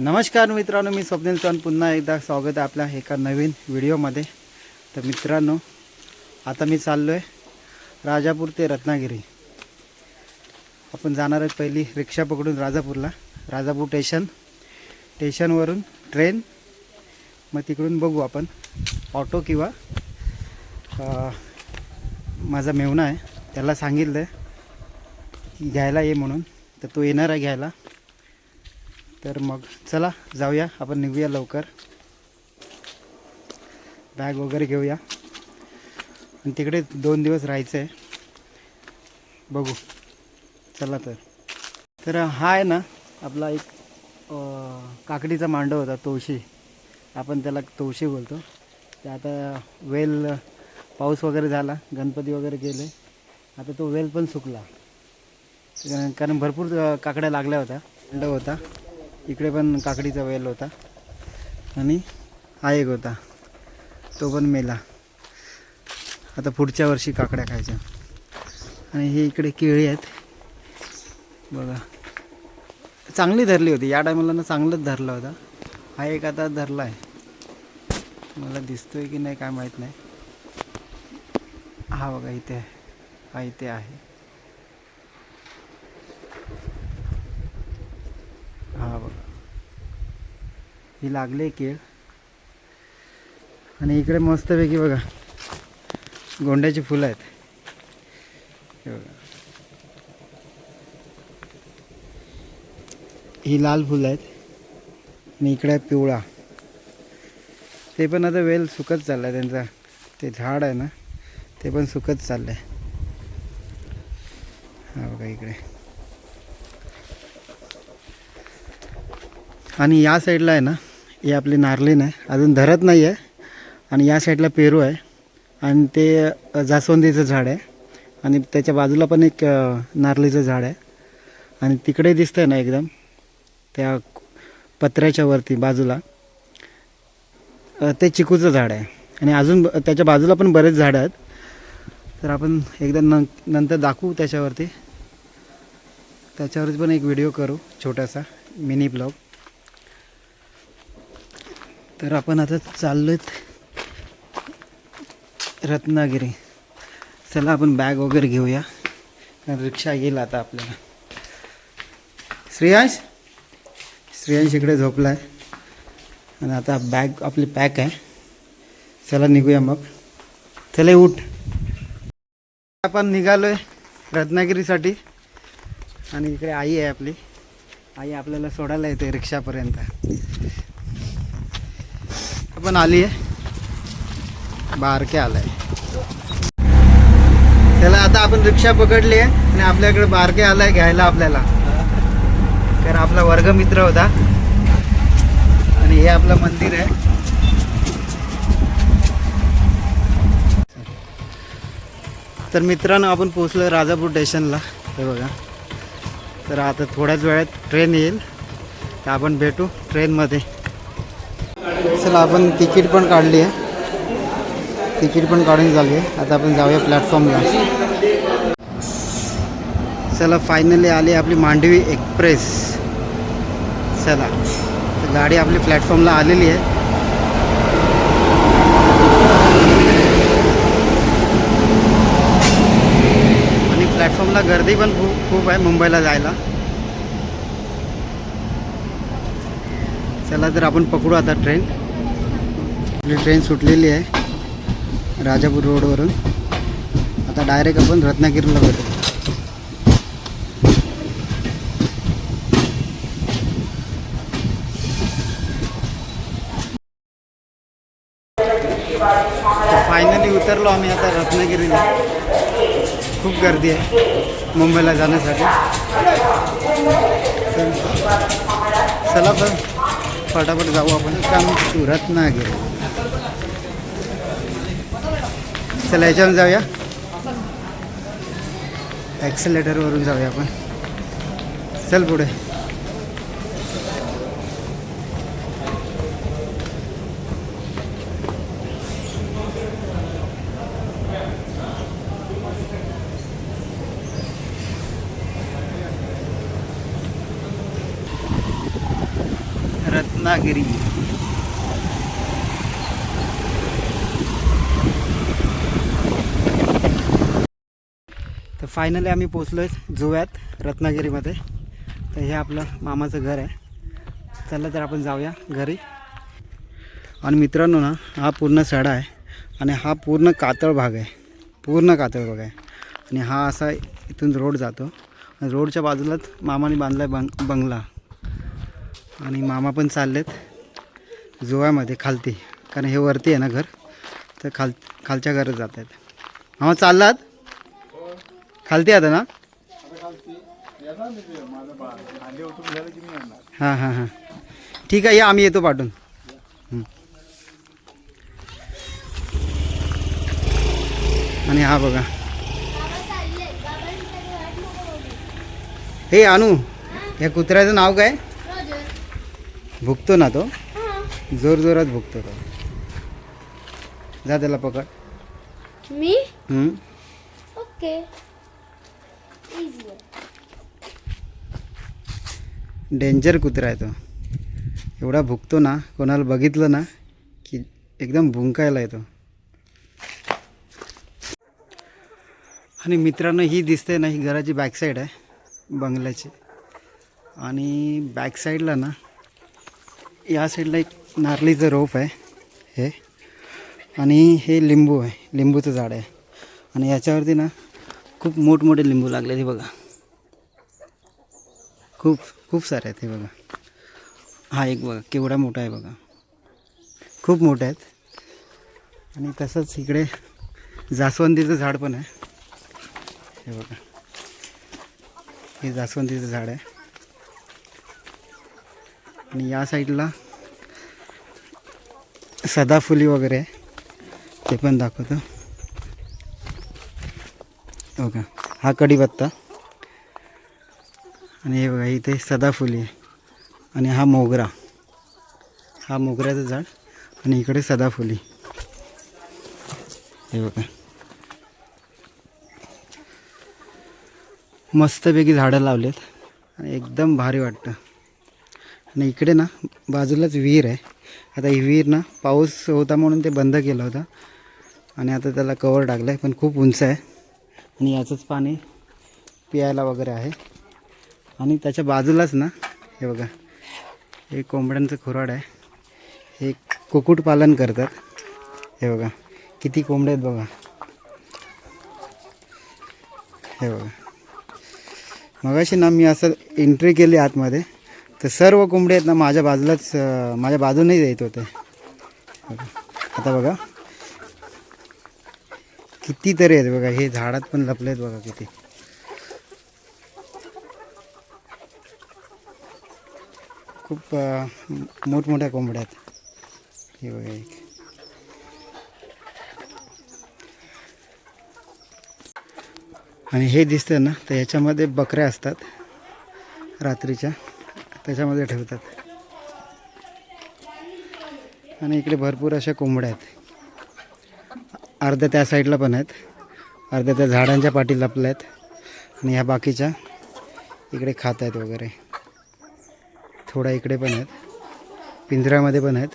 नमस्कार मित्रांनो मी स्वप्नील चव्हाण. पुन्हा एकदा स्वागत आहे आपल्या एका नवीन व्हिडिओमध्ये. तर मित्रांनो आता मी चाललो आहे राजापूर ते रत्नागिरी. आपण जाणार आहे पहिली रिक्षा पकडून राजापूरला. राजापूर स्टेशन स्टेशनवरून ट्रेन मग तिकडून बघू आपण ऑटो किंवा माझा मेवणा आहे. त्याला सांगितलं आहे की घ्यायला ये म्हणून. तर तो येणार आहे घ्यायला. तर मग चला जाऊया. आपण निघूया लवकर. बॅग वगैरे घेऊया. आणि तिकडे दोन दिवस राहायचं आहे बघू. चला तर. तर हा आहे ना आपला एक काकडीचा मांडव होता तोशी. आपण त्याला तोशी बोलतो. ते आता वेल पाऊस वगैरे झाला. गणपती वगैरे गेले. आता तो वेल पण सुकला. कारण- भरपूर काकड्या लागल्या होत्या. मांडव होता. इकडे पण काकडीचा वेल होता. आणि हा एक होता. तो पण मेला. आता पुढच्या वर्षी काकड्या खायच्या. आणि हे इकडे केळी आहेत. बघा. चांगली धरली होती. या टायमाला ना चांगलंच धरला होता. हा एक आता धरला आहे मला दिसतोय की नाही काय माहीत नाही. हा बघा इथे आहे. हा इथे आहे. हा बघा. ही लागले केळ. आणि इकडे मस्तपैकी बघा गोंड्याची फुलं आहेत. हे बघा. ही लाल फुलं आहेत. आणि इकडे आहे पिवळा. ते पण आता वेल सुकत चालला आहे त्यांचा. ते झाड आहे ना ते पण सुकत चाललं आहे हा बघा इकडे. आणि या साईडला आहे ना हे आपली नारलीन आहे. अजून धरत नाही आहे. आणि या साईडला पेरू आहे. आणि ते जास्वंदीचं झाड आहे. आणि त्याच्या बाजूला पण एक नारलीचं नारळीचं झाड आहे. आणि तिकडे दिसतंय ना एकदम त्या पत्र्याच्या वरती बाजूला. ते चिकूचं झाड आहे. आणि अजून ब- त्याच्या बाजूला पण बरेच झाडं आहेत. तर आपण एकदा न नंतर दाखवू त्याच्यावरती. त्याच्यावरती पण एक व्हिडिओ करू छोटासा मिनी ब्लॉग. तर आपण आता चाललोत रत्नागिरी. चला आपण बॅग वगैरे घेऊया. कारण रिक्षा येईल आता आपल्याला. श्रेयांश? श्रेयांश इकडे झोपला आहे आणि आता बॅग आपली पॅक आहे. चला निघूया मग. चला उठ. आपण निघालो आहे रत्नागिरीसाठी. आणि इकडे आई आहे आपली. आई आपल्याला सोडायला येते रिक्षापर्यंत. पण आली आहे. बारके आलाय. त्याला आता आपण रिक्षा पकडली आहे आणि आपल्याकडे बारके आलाय घ्यायला आपल्याला. कारण आपला वर्गमित्र होता. आणि हे आपलं मंदिर आहे. तर मित्रांनो आपण पोचलो राजापूर स्टेशनला. हे बघा. तर आता थोड्याच वेळात ट्रेन येईल. तर आपण भेटू ट्रेनमध्ये चला आपण तिकीट पण काढली आहे. तिकीट पण काढून झाली आहे. आता आपण जाऊया प्लॅटफॉर्मला. चला फायनली आली आपली मांडवी एक्सप्रेस. चला गाडी आपली प्लॅटफॉर्मला आलेली आहे. आणि प्लॅटफॉर्मला गर्दी पण खूप खूप आहे मुंबईला जायला. चला तर आपण पकडू आता ट्रेन आपली ट्रेन सुटलेली आहे राजापूर रोडवरून. आता डायरेक्ट आपण रत्नागिरीला भेटू. फायनली उतरलो आम्ही आता रत्नागिरीला. खूप गर्दी आहे मुंबईला जाण्यासाठी. चला पण फटाफट जाऊ आपण. काम सुरत ना गेलो चला याच्यावर जाऊया. ॲक्सिलेटरवरून जाऊया आपण. चल पुढे. रत्नागिरी तर फायनली आम्ही पोचलो आहे जुव्यात रत्नागिरीमध्ये. तर हे आपलं मामाचं घर आहे. चला तर आपण जाऊया घरी. आणि मित्रांनो ना हा पूर्ण सडा आहे आणि हा पूर्ण कातळ भाग आहे. पूर्ण कातळ भाग आहे. आणि हा असा इथून रोड जातो. आणि रोडच्या बाजूलाच मामाने बांधला आहे बंग बंगला. आणि मामा पण चाललेत. जुव्यामध्ये खालती. कारण हे वरती आहे ना घर तर खाल खालच्या घरात जात आहेत मामा चाललात? खालती आता ना? हां हां हां. ठीक आहे या आम्ही येतो पाठवून आणि हा बघा. हे अनु या कुत्र्याचं नाव काय? भुकतो ना तो? जोर जोरात भुकतो तो. जा त्याला पकड. मी? ओके. इझी डेंजर कुत्रा आहे तो. एवढा भुकतो ना कोणाला बघितलं ना की एकदम भुंकायला येतो. आणि मित्रांनो ही दिसते ना ही घराची बॅक साईड आहे बंगल्याची. आणि बॅक साईडला ना या साईडला एक नारळीचं रोप आहे. हे. आणि हे लिंबू आहे. लिंबूचं झाड आहे. आणि याच्यावरती ना खूप मोठमोठे लिंबू लागले हे बघा. खूप खूप सारे आहेत हे बघा. हा एक बघा केवढा मोठा आहे बघा. खूप मोठे आहेत. आणि तसंच इकडे जास्वंदीचं झाड पण आहे. हे बघा. हे जास्वंदीचं झाड आहे. आणि या साईडला सदाफुली वगैरे आहे. ते पण दाखवतो. बघा हा कढीपत्ता. आणि हे बघा इथे सदाफुली आहे. आणि हा मोगरा. हा मोगऱ्याचं झाड आणि इकडे सदाफुली. हे बघा. मस्तपैकी झाडं लावलेत. आणि एकदम भारी वाटतं. आणि इकडे ना बाजूलाच विहीर आहे. आता ही विहीर ना पाऊस होता म्हणून ते बंद केलं होतं. आणि आता त्याला कवर टाकलं आहे पण खूप उंच आहे. आणि याचंच पाणी पियायला वगैरे आहे. आणि त्याच्या बाजूलाच ना हे बघा हे कोंबड्यांचं खुराड आहे. हे कुक्कुटपालन करतात. हे बघा किती कोंबडे आहेत बघा. हे बघा. मगाशी ना मी असं एंट्री केली आतमध्ये. तर सर्व कोंबडे आहेत ना माझ्या बाजूलाच माझ्या बाजूनही येत होते. आता बघा. कितीतरी आहेत बघा हे झाडात पण लपले आहेत बघा किती. खूप मोठमोठ्या कोंबड्या आहेत. हे बघा एक. आणि हे दिसतं ना तर याच्यामध्ये बकऱ्या असतात रात्रीच्या. त्याच्यामध्ये ठेवतात. आणि इकडे भरपूर अशा कोंबड्या आहेत. अर्ध्या त्या साईडला पण आहेत. अर्ध्या त्या झाडांच्या पाठी लपल्या आहेत. आणि ह्या बाकीच्या इकडे खात आहेत वगैरे. थोडा इकडे पण आहेत. पिंजऱ्यामध्ये पण आहेत.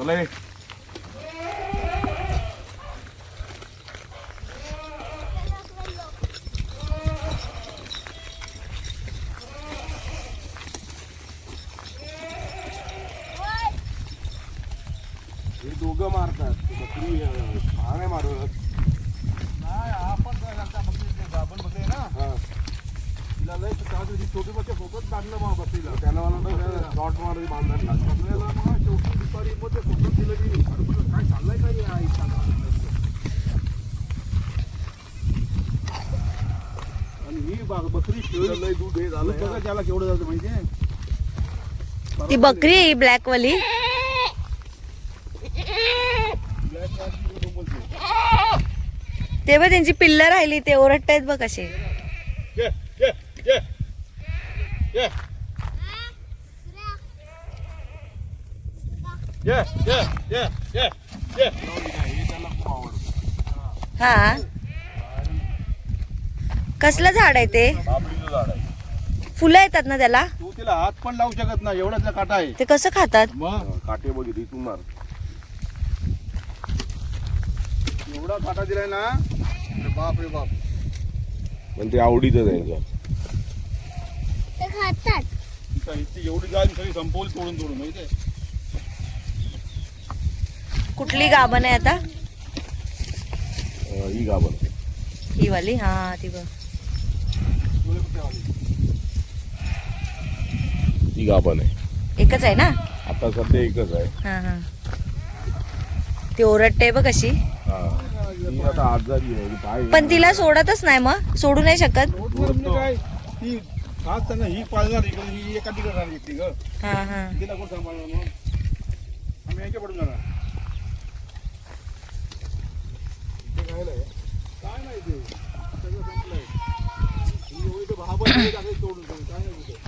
चला. हे दोघं मारतात बकरी हा नाही मारत नाही आपण काय करता बकरी बकरी आहे ना हा. तिला लय त्या दिवशी छोटी बच्चे बांधलं मग बकरीला त्याला मला शॉर्ट मारून बांधायला लागतं. ती बकरी आहे ब्लॅक वाली तेव्हा त्यांची पिल्ल राहिली ते ओरडतायत बघ असे. हा. कसलं झाड आहे ते? बाबळीचं झाड आहे. फुलं येतात ना त्याला? तू तिला हात पण लावू शकत नाही एवढाच काटा आहे. ते कसं खातात? मग? काटे बघितली तू मार. एवढा काटा दिलाय ना? अरे बाप रे बाप. पण ते आवडीचं त्यांचं ते खातात. इतकी एवढी जाईल सगळी संपवली तोडून तोडून माहितीये? कुठली गाभण आहे आता? अं, ही गाभण. ही वाली? हा ती बघ. ही आहे. एकच आहे ना? आता सध्या एकच आहे. हा हा. ती ओरडते बघ कशी हा. ती आता आजारी आहे काय पण तिला सोडतच नाही मग. सोडू नाही शकत. म्हणजे काय? ती खास त्यांना ही पाळणार इकडे ही एका तिकडे राहणार एकटी ग. हा हा. तिला कोण सांभाळणार मग? आम्ही यांच्या पडून जाणार. इथे काय 이거 봐봐. 이거 다 해서 오늘 좀다 해보고.